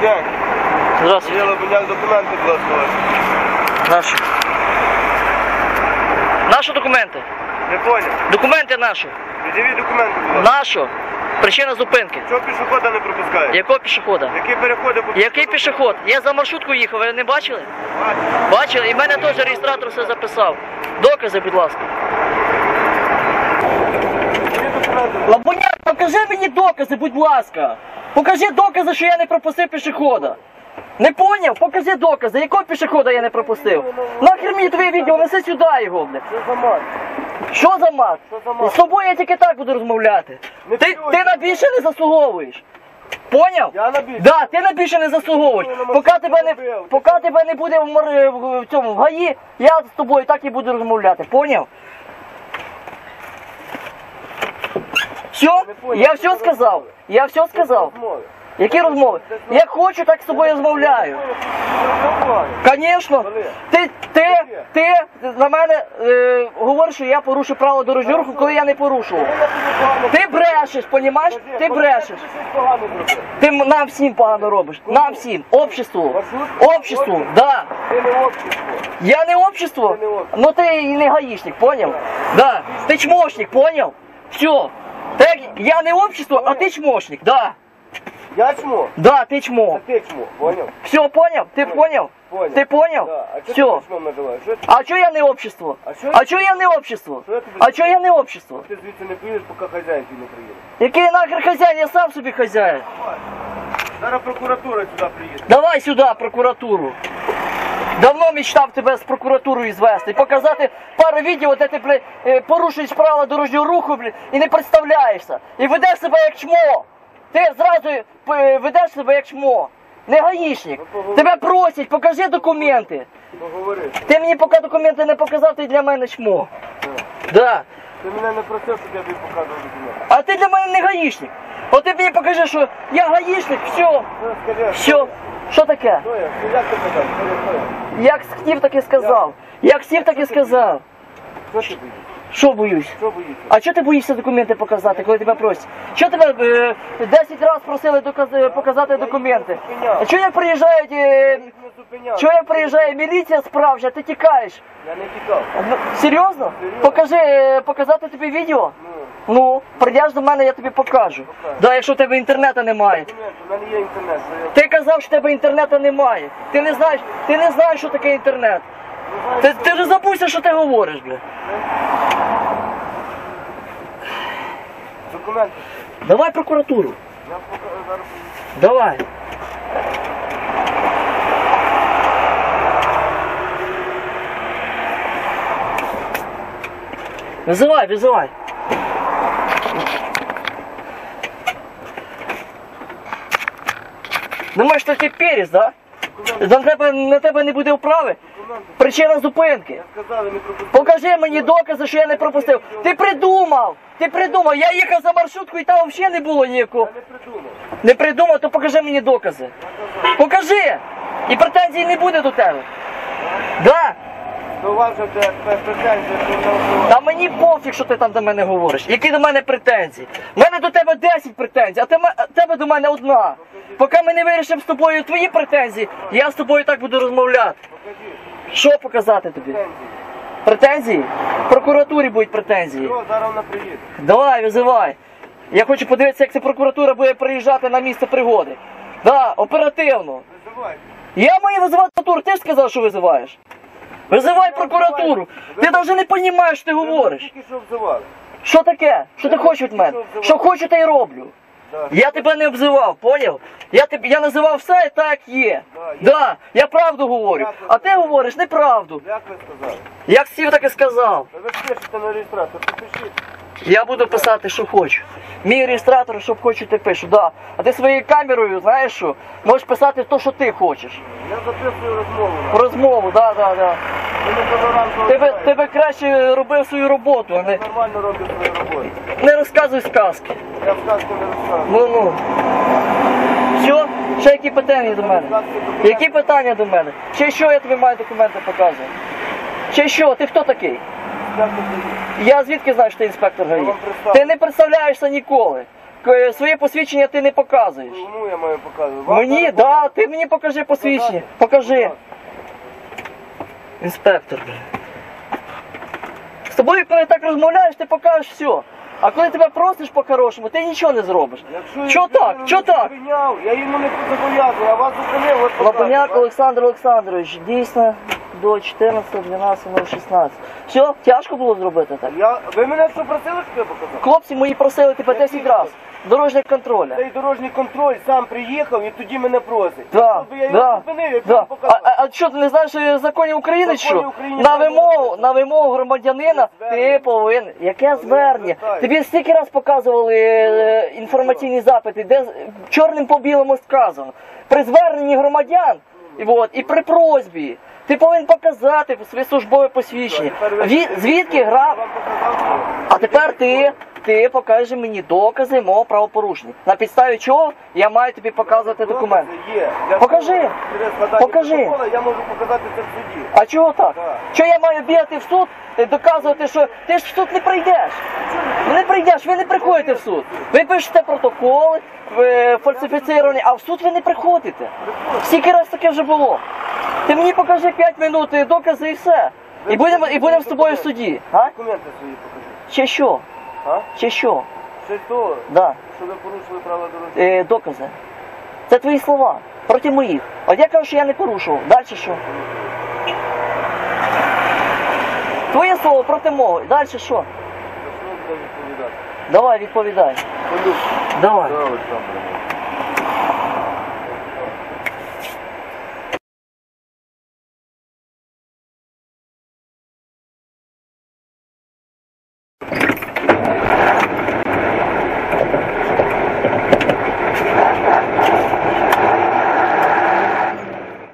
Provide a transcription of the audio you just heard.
Добрий день. Здравствуйте. Мені Лобоняк документи, будь ласка, ваші. Наші. Наші документи. Не поняв. Документи наші. Від'явіть документи, будь ласка. Наші. Причина зупинки. Чого пішохода не пропускає? Якого пішохода? Які переходи по Який пішоход? Я за маршрутку їхав, ви не бачили? Бачили? І мене теж реєстратор все записав. Докази, будь ласка. Лабуняк, покажи мені докази, будь ласка. Покажи докази, що я не пропустив пішохода. Не поняв? Покажи докази, якого пішохода я не пропустив. Нахер мені твоє відео, неси сюди його, бля. Що за мать? Що за мат? Що за мат? З тобою я тільки так буду розмовляти. Не Ти, плюй. ти на більше не заслуговуєш. Поняв? Я на більше. Да, ти на більше не заслуговуєш. Ти на Поки машину тебе не, робив. поки тебе не буде в, мор- в, в цьому в гаї, я з тобою так і буду розмовляти. Поняв? Все? Я все сказав. Я все сказав. Які розмови? Як хочу, так з тобою розмовляю. Звісно, ти, ти, ти на мене е, говориш, що я порушив право дорожнього руху, коли я не порушував. Ти брешеш, понімаєш? Ти брешеш. Ти нам всім погано робиш. Нам всім. Обществу. Обществу, да. Ти не общество. Я. Не общество. Ну ти і не гаїшник, поняв? Да. Ти чмошник, поняв? Все. Я не общество, а ти чмошник, да. Я чмо? Да, ти чмо. Це ти чмо, поняв? Все, поняв? Ти поняв? Поняв. Ти поняв? Да. А називаєш? Що ти? А чого я не общество? А? А чого я не общество? Що я тобі А чого я не общество? Ти звідси не приїдеш, поки хазяїн твій не приїде. Який нахер хазяїн, я сам собі хазяїн. Зараз прокуратура сюди приїде. Давай сюди прокуратуру. Давно мечтав тебе з прокуратурою звести, показати пару відео, де ти бля, е, порушуєш правила дорожнього руху бля, і не представляєшся. І ведеш себе як чмо. Ти зразу е, ведеш себе як чмо. Не гаїшник. Тебе просять, покажи документи. Поговори. Ти мені поки документи не показав, ти для мене чмо. Да. Ти мене не просив, щоб я тобі показував документи. А ти для мене не гаїшник. От ти мені покажи, що я гаїшник, все, Ну, скажи, все. Що таке? Ну? Як хотів, так і сказав. Як сів, так і сказав. Що? Що боюсь? Що боїшся? А чого ти боїшся документи показати, коли тебе просять? Чого тебе е, 10 разів просили доказ- показати документи? А чого як приїжджають, Я е, їх не зупиняв. чого як приїжджає міліція справжня, ти тікаєш? Я не тікав. Ну, Серйозно? Покажи, е, показати тобі відео? Ну, Ну, прийдеш до мене, я тобі покажу. Покажу. Да, якщо в тебе інтернету немає. документи, у мене є інтернет. Ти казав, що в тебе інтернету немає. Ти не знаєш, ти не знаєш, що таке інтернет. Ти, ти вже забувся, що ти говориш, бля. Документи. Давай прокуратуру. Я покажу зараз. Давай. Визивай, визивай. Думаєш, що ти перець, да? На тебе, на тебе не буде вправи? Причина зупинки. Покажи мені докази, що я не пропустив. Ти придумав! Ти придумав! Я їхав за маршрутку і там взагалі не було ніякого. Я не придумав. Не придумав, то покажи мені докази. Покажи! І претензій не буде до тебе. Да. То у вас де претензії, що не. Та мені пофіг, що ти там до мене говориш. Які до мене претензії? У мене до тебе 10 претензій, а тебе, а тебе до мене одна. Поки ми не вирішимо з тобою твої претензії, я з тобою так буду розмовляти. Покажіть. Що показати тобі? Претензії. Претензії? В прокуратурі будуть претензії. Що, зараз вона приїде. Давай, визивай. Я хочу подивитися, як ця прокуратура буде приїжджати на місце пригоди. Да, оперативно. Визивайте. Я маю визивати прокуратуру, ти ж сказав, що визиваєш. Визивай прокуратуру. Ти навіть не розумієш, що ти говориш. Тільки що. Що таке? Що ти хочеш від мене? Що хочу, те й роблю. Я тебе не обзивав, поняв? Я тебе я називав все так, є. Да, Да, я правду говорю. А ти говориш неправду. Як ви сказали? Як сів, так і сказав. Ви пишете на реєстратор, то пишіть. Я буду писати, що хочу. Мій реєстратор, що хочу, ти пишу, да. А ти своєю камерою, знаєш що, можеш писати те, що ти хочеш. Я записую розмову. Розмову, да, да, да. Ви не толерантно Тебе, розмовляєте. тебе краще робив свою роботу, а не, Нормально роблю свою роботу. не розказуй сказки. Я сказку не розказую. Ну ну. Все? Ще які питання до мене? Які питання до мене? Ще що я тобі маю документи показувати? Ще що? Ти хто такий? Я звідки знаю, що ти інспектор ГАІ? Ти не представляєшся ніколи. к- своє посвідчення ти не показуєш. Кому я маю показувати? Вам Мені, зараз да, ти мені покажи посвідчення. Покажи. Інспектор, блін. З тобою, коли так розмовляєш, ти покажеш все. А коли тебе просиш по-хорошому, ти нічого не зробиш. Чо Чого так? Чого не так? Я йому не зобов'язую, а вас зупинив, Лапоняк. Олександр Олександрович, дійсно до 14.12.016. Все, тяжко було зробити так. Я... Ви мене що просили, щоб я показав? Хлопці мої просили тебе 10 разів. Дорожнього контроля. Цей дорожній контроль сам приїхав і тоді мене просить. Да, Якщо б я його да, зупинив, я б да. йому А, показав. а, а що ти не знаєш е, законів України? чи Законів Що України на не вимогу, на вимогу громадянина ти повинен. Яке звернення? звертаюсь. Тобі стільки раз показували е, інформаційні запити, де з- чорним по білому сказано. При зверненні громадян і, от, і при просьбі. Ти повинен показати своє службове посвідчення. Тепер ви- Ві- звідки гра? А тепер ти, ти покажи мені докази мого правопорушення. На підставі чого я маю тобі показувати документ. Покажи. Покажи. Я можу показати це в суді. А чого так? Що я маю бігати в суд і доказувати, що ти ж в суд не прийдеш? Не прийдеш, ви не приходите в суд. Ви пишете протоколи ви фальсифіціровані, а в суд ви не приходите. Скільки раз таке вже було? Ти мені покажи 5 минут докази і все. І будемо і будемо з тобою в суді. А? Документи свої покажи. Чи що? А? Чи що? Щось того, Да. що ви порушили правила дорожнього. Е, докази. Це твої слова. Проти моїх. От я кажу, що я не порушував. Далі що? Твоє слово проти мого. Далі що? Відповідати? Давай, відповідай. Полюб. Давай. Олександр.